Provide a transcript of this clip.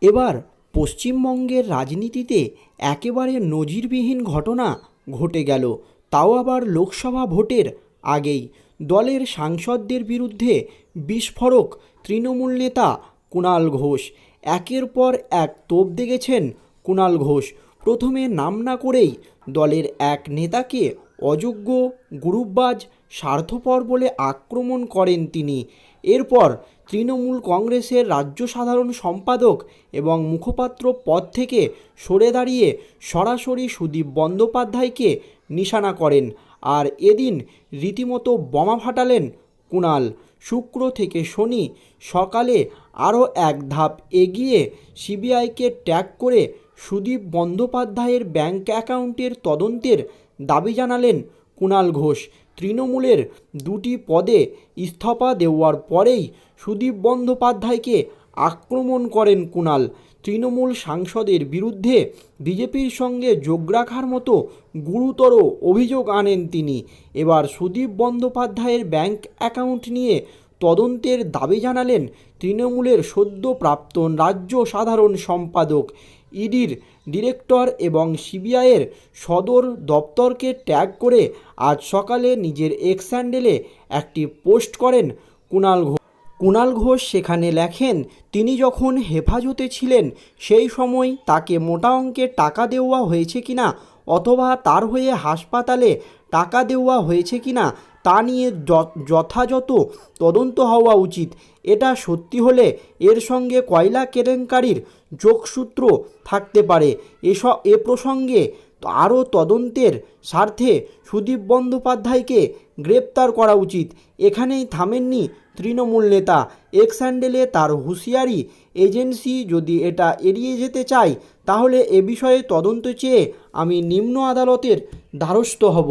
এবার পশ্চিমবঙ্গের রাজনীতিতে একেবারে নজিরবিহীন ঘটনা ঘটে গেল। তাও আবার লোকসভা ভোটের আগেই। দলের সাংসদদের বিরুদ্ধে বিস্ফোরক তৃণমূল নেতা কুণাল ঘোষ। একের পর এক তোপ দেখেছেন কুণাল ঘোষ। প্রথমে নাম না করেই দলের এক নেতাকে অযোগ্য গ্রুপবাজ স্বার্থপর বলে আক্রমণ করেন তিনি। এরপর তৃণমূল কংগ্রেসের রাজ্য সাধারণ সম্পাদক এবং মুখপাত্র পদ থেকে সরে দাঁড়িয়ে সরাসরি সুদীপ বন্দ্যোপাধ্যায়কে নিশানা করেন আর এদিন রীতিমতো বোমা ফাটালেন কুণাল। শুক্র থেকে শনি সকালে আরও এক ধাপ এগিয়ে সিবিআইকে ট্যাগ করে সুদীপ বন্দ্যোপাধ্যায়ের ব্যাংক অ্যাকাউন্টের তদন্তের দাবি জানালেন কুণাল ঘোষ। তৃণমূলের দুটি পদে ইস্তফা দেওয়ার পরেই সুদীপ বন্দ্যোপাধ্যায়কে আক্রমণ করেন কুণাল। তৃণমূল সাংসদের বিরুদ্ধে বিজেপির সঙ্গে যোগ রাখার মতো গুরুতর অভিযোগ আনেন তিনি। এবার সুদীপ বন্দ্যোপাধ্যায়ের ব্যাংক অ্যাকাউন্ট নিয়ে তদন্তের দাবি জানালেন তৃণমূলের সদ্য প্রাক্তন রাজ্য সাধারণ সম্পাদক, ইডির ডিরেক্টর এবং সিবিআইয়ের সদর দপ্তরকে ট্যাগ করে আজ সকালে নিজের এক্স হ্যান্ডেলে একটি পোস্ট করেন কুণাল ঘোষ কুণাল ঘোষ। সেখানে লেখেন, তিনি যখন হেফাজতে ছিলেন, সেই সময় তাকে মোটা অঙ্কের টাকা দেওয়া হয়েছে কিনা অথবা তার হয়ে হাসপাতালে টাকা দেওয়া হয়েছে কিনা তা নিয়ে যথাযথ তদন্ত হওয়া উচিত। এটা সত্যি হলে এর সঙ্গে কয়লা কেলেঙ্কারির যোগসূত্র থাকতে পারে। এসব এ প্রসঙ্গে আরও তদন্তের স্বার্থে সুদীপ বন্দ্যোপাধ্যায়কে গ্রেপ্তার করা উচিত। এখানেই থামেননি তৃণমূল নেতা। এক্স হ্যান্ডেলে তার হুঁশিয়ারি এজেন্সি যদি এটা এড়িয়ে যেতে চায়, তাহলে এ বিষয়ে তদন্ত চেয়ে আমি নিম্ন আদালতের দ্বারস্থ হব।